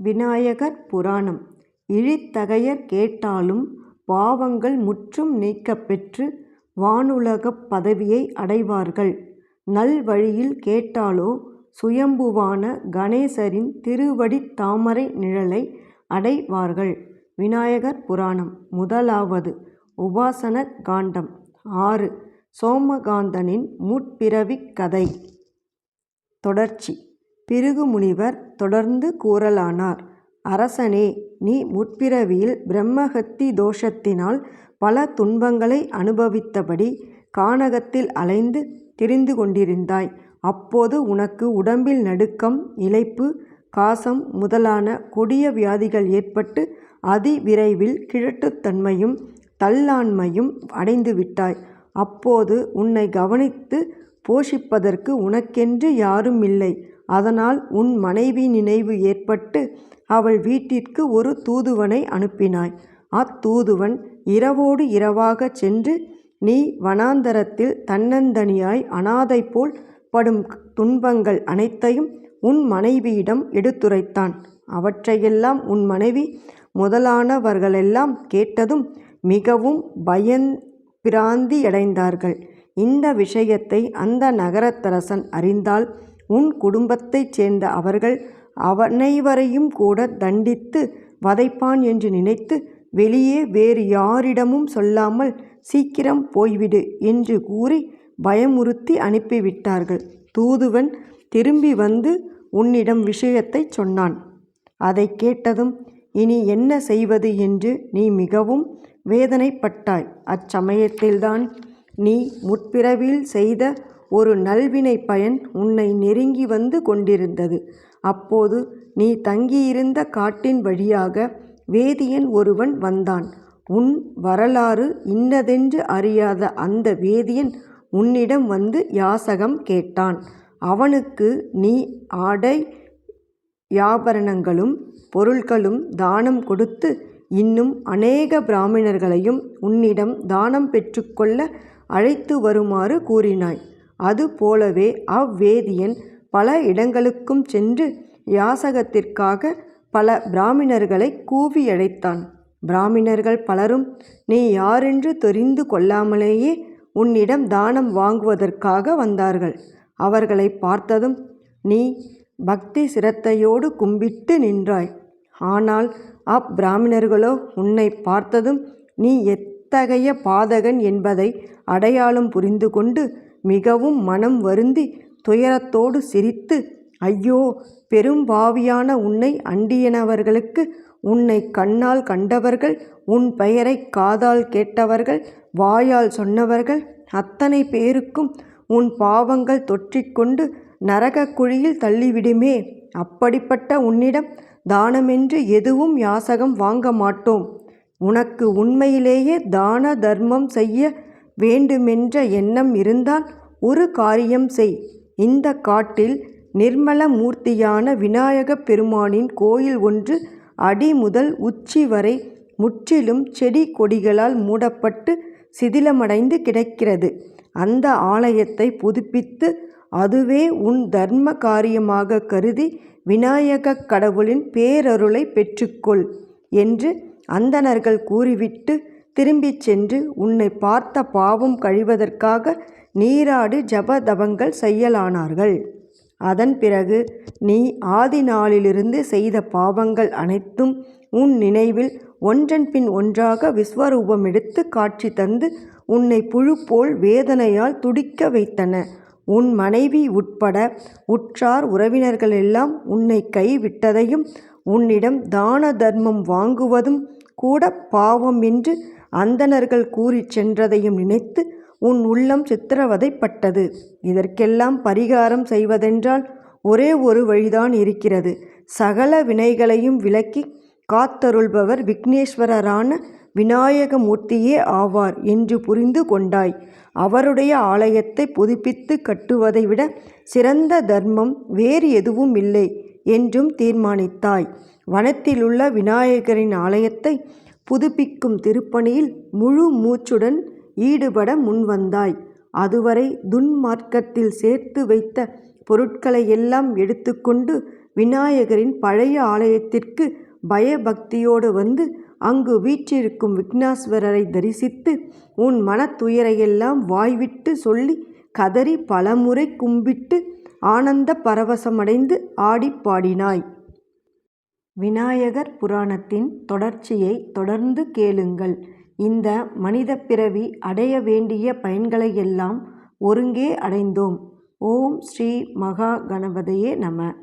விநாயகர் புராணம் இழித்தகையர் கேட்டாலும் பாவங்கள் முற்றும் நீக்கப்பெற்று வானுலகப் பதவியை அடைவார்கள். நல்வழியில் கேட்டாலோ சுயம்புவான கணேசரின் திருவடித் தாமரை நிழலை அடைவார்கள். விநாயகர் புராணம் முதலாவது உபாசன காண்டம் ஆறு சோமகாந்தனின் முற்பிறவிக் கதை தொடர்ச்சி பிருகு முனிவர் தொடர்ந்து கூறலானார். அரசனே நீ முற்பிறவியில் பிரம்மஹத்தி தோஷத்தினால் பல துன்பங்களை அனுபவித்தபடி கானகத்தில் அலைந்து திரிந்து கொண்டிருந்தாய். அப்போது உனக்கு உடம்பில் நடுக்கம் இழைப்பு காசம் முதலான கொடிய வியாதிகள் ஏற்பட்டு அதிவிரைவில் கிழட்டுத் தன்மையும் தள்ளாண்மையும் அடைந்துவிட்டாய். அப்போது உன்னை கவனித்து போஷிப்பதற்கு உனக்கென்று யாரும் இல்லை அதனால் உன் மனைவி நினைவு ஏற்பட்டு அவள் வீட்டிற்கு ஒரு தூதுவனை அனுப்பினாய். அத்தூதுவன் இரவோடு இரவாகச் சென்று நீ வனாந்தரத்தில் தன்னந்தனியாய் அனாதைபோல் படும் துன்பங்கள் அனைத்தையும் உன் மனைவியிடம் எடுத்துரைத்தான். அவற்றையெல்லாம் உன் மனைவி முதலானவர்களெல்லாம் கேட்டதும் மிகவும் பயன் பிராந்தியடைந்தார்கள் இந்த விஷயத்தை அந்த நகரத்தரசன் அறிந்தால் உன் குடும்பத்தைச் சேர்ந்த அவர்கள் அனைவரையும்கூடத் தண்டித்து வதைப்பான் என்று நினைத்து வெளியே வேறு யாரிடமும் சொல்லாமல் சீக்கிரம் போய்விடு என்று கூறி பயமுறுத்தி அனுப்பிவிட்டார்கள். தூதுவன் திரும்பி வந்து உன்னிடம் விஷயத்தைச் சொன்னான். அதைக் கேட்டதும் இனி என்ன செய்வது என்று நீ மிகவும் வேதனைப்பட்டாய். அச்சமயத்தில்தான் நீ முற்பிறவியில் செய்த ஒரு நல்வினை பயன் உன்னை நெருங்கி வந்து கொண்டிருந்தது. அப்போது நீ தங்கியிருந்த காட்டின் வழியாக வேதியன் ஒருவன் வந்தான். உன் வரலாறு இன்னதென்று அறியாத அந்த வேதியன் உன்னிடம் வந்து யாசகம் கேட்டான். அவனுக்கு நீ ஆடை யாபரணங்களும் பொருள்களும் தானம் கொடுத்து இன்னும் அநேக பிராமணர்களையும் உன்னிடம் தானம் பெற்றுக்கொள்ள அழைத்து வருமாறு கூறினாய். அதுபோலவே அவ்வேதியன் பல இடங்களுக்கும் சென்று யாசகத்திற்காக பல பிராமணர்களை கூவியழைத்தான். பிராமணர்கள் பலரும் நீ யாரென்று தெரிந்து கொள்ளாமலேயே உன்னிடம் தானம் வாங்குவதற்காக வந்தார்கள். அவர்களை பார்த்ததும் நீ பக்தி சிரத்தையோடு கும்பிட்டு நின்றாய். ஆனால் அப்பிராமணர்களோ உன்னை பார்த்ததும் நீ எத்தகைய பாதகன் என்பதை அடையாளம் புரிந்து கொண்டு மிகவும் மனம் வருந்தி துயரத்தோடு சிரித்து ஐயோ. பெரும்பாவியான உன்னை அண்டியனவர்களுக்கு உன்னை கண்ணால் கண்டவர்கள் உன் பெயரை காதால் கேட்டவர்கள் வாயால் சொன்னவர்கள் அத்தனை பேருக்கும் உன் பாவங்கள் தொற்றிக்கொண்டு நரகக் குழியில் தள்ளிவிடுமே. அப்படிப்பட்ட உன்னிடம் தானமென்று எதுவும் யாசகம் வாங்க மாட்டோம். உனக்கு உண்மையிலேயே தான தர்மம் செய்ய வேண்டுமென்ற எண்ணம் இருந்தால் ஒரு காரியம் செய். இந்த காட்டில் நிர்மல மூர்த்தியான விநாயகப் பெருமானின் கோயில் ஒன்று அடி முதல் உச்சி வரை முற்றிலும் செடி கொடிகளால் மூடப்பட்டு சிதிலமடைந்து கிடக்கிறது. அந்த ஆலயத்தை புதுப்பித்து அதுவே உன் தர்ம காரியமாக கருதி விநாயகக் கடவுளின் பேரருளைப் பெற்றுக்கொள் என்று அந்தணர்கள் கூறிவிட்டு திரும்பிச் சென்று உன்னை பார்த்த பாவம் கழிவதற்காக நீராடு ஜபதபங்கள் செய்யலானார்கள். அதன் பிறகு நீ ஆதி நாளிலிருந்து செய்த பாவங்கள் அனைத்தும் உன் நினைவில் ஒன்றன்பின் ஒன்றாக விஸ்வரூபம் எடுத்து காட்சி தந்து உன்னை புழு போல் வேதனையால் துடிக்க வைத்தன. உன் மனைவி உட்பட உற்றார் உறவினர்களெல்லாம் உன்னை கைவிட்டதையும் உன்னிடம் தான தர்மம் வாங்குவதும் கூட பாவம் என்று அந்தணர்கள் கூறிச் சென்றதையும் நினைத்து உன் உள்ளம் சித்திரவதைப்பட்டது. இதற்கெல்லாம் பரிகாரம் செய்வதென்றால் ஒரே ஒரு வழிதான் இருக்கிறது. சகல வினைகளையும் விலக்கி காத்தருள்பவர் விக்னேஸ்வரரான விநாயகமூர்த்தியே ஆவார் என்று புரிந்து கொண்டாய். அவருடைய ஆலயத்தை புதுப்பித்து கட்டுவதை விட சிறந்த தர்மம் வேறு எதுவும் இல்லை என்றும் தீர்மானித்தாய். வனத்திலுள்ள விநாயகரின் ஆலயத்தை புதுப்பிக்கும் திருப்பணியில் முழு மூச்சுடன் ஈடுபட முன்வந்தாய். அதுவரை துன்மார்க்கத்தில் சேர்த்து வைத்த பொருட்களையெல்லாம் எடுத்துக்கொண்டு விநாயகரின் பழைய ஆலயத்திற்கு பயபக்தியோடு வந்து அங்கு வீற்றிருக்கும் விக்னேஸ்வரரை தரிசித்து உன் மனத்துயரையெல்லாம் வாய்விட்டு சொல்லி கதறி பலமுறை கும்பிட்டு ஆனந்த பரவசமடைந்து ஆடிப் பாடினாய். விநாயகர் புராணத்தின் தொடர்ச்சியை தொடர்ந்து கேளுங்கள். இந்த மனிதப் பிறவி அடைய வேண்டிய பயன்களையெல்லாம் ஒருங்கே அடைந்தோம். ஓம் ஸ்ரீ மகா கணபதையே நம